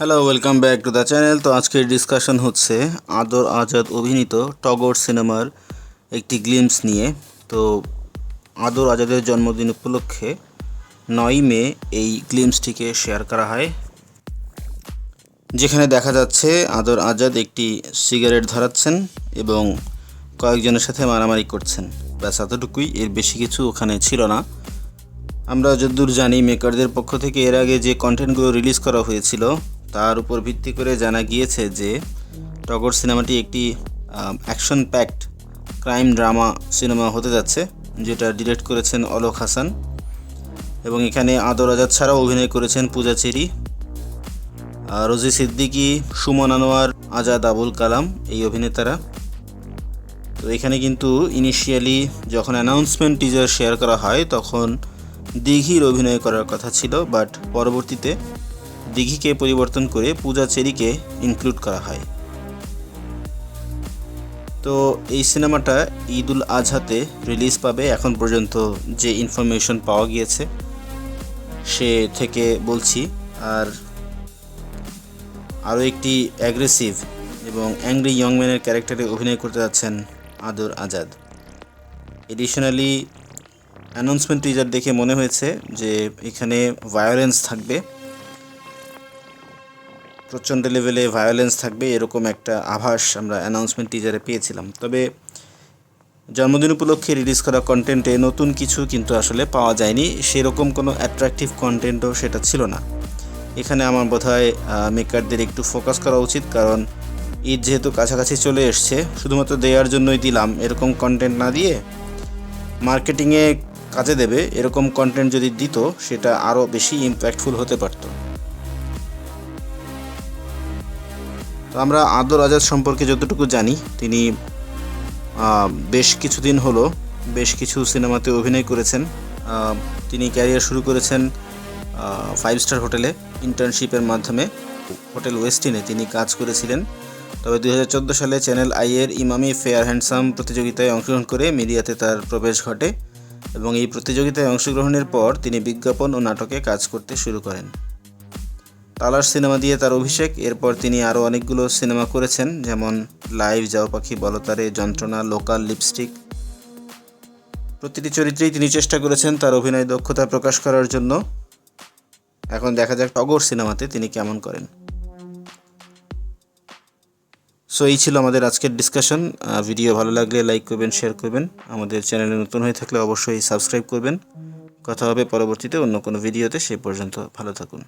Hello welcome back to the channel তো আজকের discussion হচ্ছে আদর আজাদ অভিনীত টগর সিনেমার একটি গ্লিমস নিয়ে। তো আদর আজাদের জন্মদিন উপলক্ষে নয় মে এই গ্লিমসটিকে শেয়ার করা হয়। যেখানে দেখা যাচ্ছে আদর আজাদ একটি সিগারেট ধরাচ্ছেন এবং কয়েকজনের সাথে মারামারি করছেন। ব্যাস, এতটুকুই। এর বেশি কিছু ওখানে ছিল না। আমরা যদ্দূর জানি মেকারদের পক্ষ থেকে এর আগে যে কন্টেন্টগুলো রিলিজ করা হয়েছিল তার উপর ভিত্তি করে জানা গিয়েছে যে টগর সিনেমাটি একটি action packed crime drama cinema হতে যাচ্ছে, যেটা ডিরেক্ট করেছেন অলোক হাসান এবং এখানে আদর আজাদ ছাড়াও অভিনয় করেছেন পূজা চেরি। রোজি সিদ্দিকী, সুমন আনোয়ার, আজাদ আবুল কালাম এই অভিনেতারা। তো এখানে কিন্তু ইনিশিয়ালি যখন অ্যানাউন্সমেন্ট টিজার শেয়ার করা হয়, তখন দিঘির অভিনয় করার কথা ছিল বাট পরবর্তীতে দিঘিকে পরিবর্তন করে পূজা চেরিকে ইনক্লুড করা হয়। তো এই সিনেমাটা ঈদ উল আজহাতে রিলিজ পাবে এখন পর্যন্ত যে ইনফরমেশন পাওয়া গিয়েছে, সে থেকে বলছি। আর আরও একটি অ্যাগ্রেসিভ এবং অ্যাংরি ইয়ং ম্যানের ক্যারেক্টারে অভিনয় করতে যাচ্ছেন আদর আজাদ। এডিশনালি অ্যানাউন্সমেন্ট টিজার দেখে মনে হয়েছে যে এখানে ভায়োলেন্স থাকবে। প্রচণ্ড লেভেলে ভায়োলেন্স থাকবে, এরকম একটা আভাস আমরা অ্যানাউন্সমেন্ট টিজারে পেয়েছিলাম। তবে জন্মদিন উপলক্ষে রিলিজ করা কন্টেন্টে নতুন কিছু কিন্তু আসলে পাওয়া যায়নি। সেরকম কোনো অ্যাট্রাকটিভ কন্টেন্টও সেটা ছিল না। এখানে আমার বোধ হয় মেকারদের একটু ফোকাস করা উচিত, কারণ ঈদ যেহেতু কাছাকাছি চলে এসছে, শুধুমাত্র দেওয়ার জন্যই দিলাম। এরকম কন্টেন্ট না দিয়ে মার্কেটিংয়ে কাজে দেবে, এরকম কন্টেন্ট যদি দিত, সেটা আরও বেশি ইম্প্যাক্টফুল হতে পারতো। তো আমরা আদর আজাদ সম্পর্কে যতটুকু জানি, তিনি বেশ কিছুদিন হলো, বেশ কিছু সিনেমাতে অভিনয় করেছেন। তিনি ক্যারিয়ার শুরু করেছেন ফাইভ স্টার হোটেলে ইন্টার্নশিপের মাধ্যমে। হোটেল ওয়েস্টিনে তিনি কাজ করেছিলেন। তবে দু হাজার চোদ্দ সালে চ্যানেল আইয়ের ইমামি ফেয়ার হ্যান্ডসাম প্রতিযোগিতায় অংশগ্রহণ করে মিডিয়াতে তার প্রবেশ ঘটে এবং এই প্রতিযোগিতায় অংশগ্রহণের পর তিনি বিজ্ঞাপন ও নাটকে কাজ করতে শুরু করেন। তালাশ সিনেমা দিয়ে তার অভিষেক। এরপর তিনি আরও অনেকগুলো সিনেমা করেছেন, যেমন লাইভ যাও পাখি বলতারে যন্ত্রণা, লোকাল লিপস্টিক। প্রতিটি চরিত্রেই তিনি চেষ্টা করেছেন তার অভিনয় দক্ষতা প্রকাশ করার জন্য। এখন দেখা যাক টগর সিনেমাতে তিনি কেমন করেন। সো, এই ছিল আমাদের আজকের ডিসকাশন ভিডিও ভালো লাগলে লাইক করবেন শেয়ার করবেন। আমাদের চ্যানেলে নতুন হয়ে থাকলে অবশ্যই সাবস্ক্রাইব করবেন। কথা হবে পরবর্তীতে অন্য কোনো ভিডিওতে সেই পর্যন্ত ভালো থাকুন।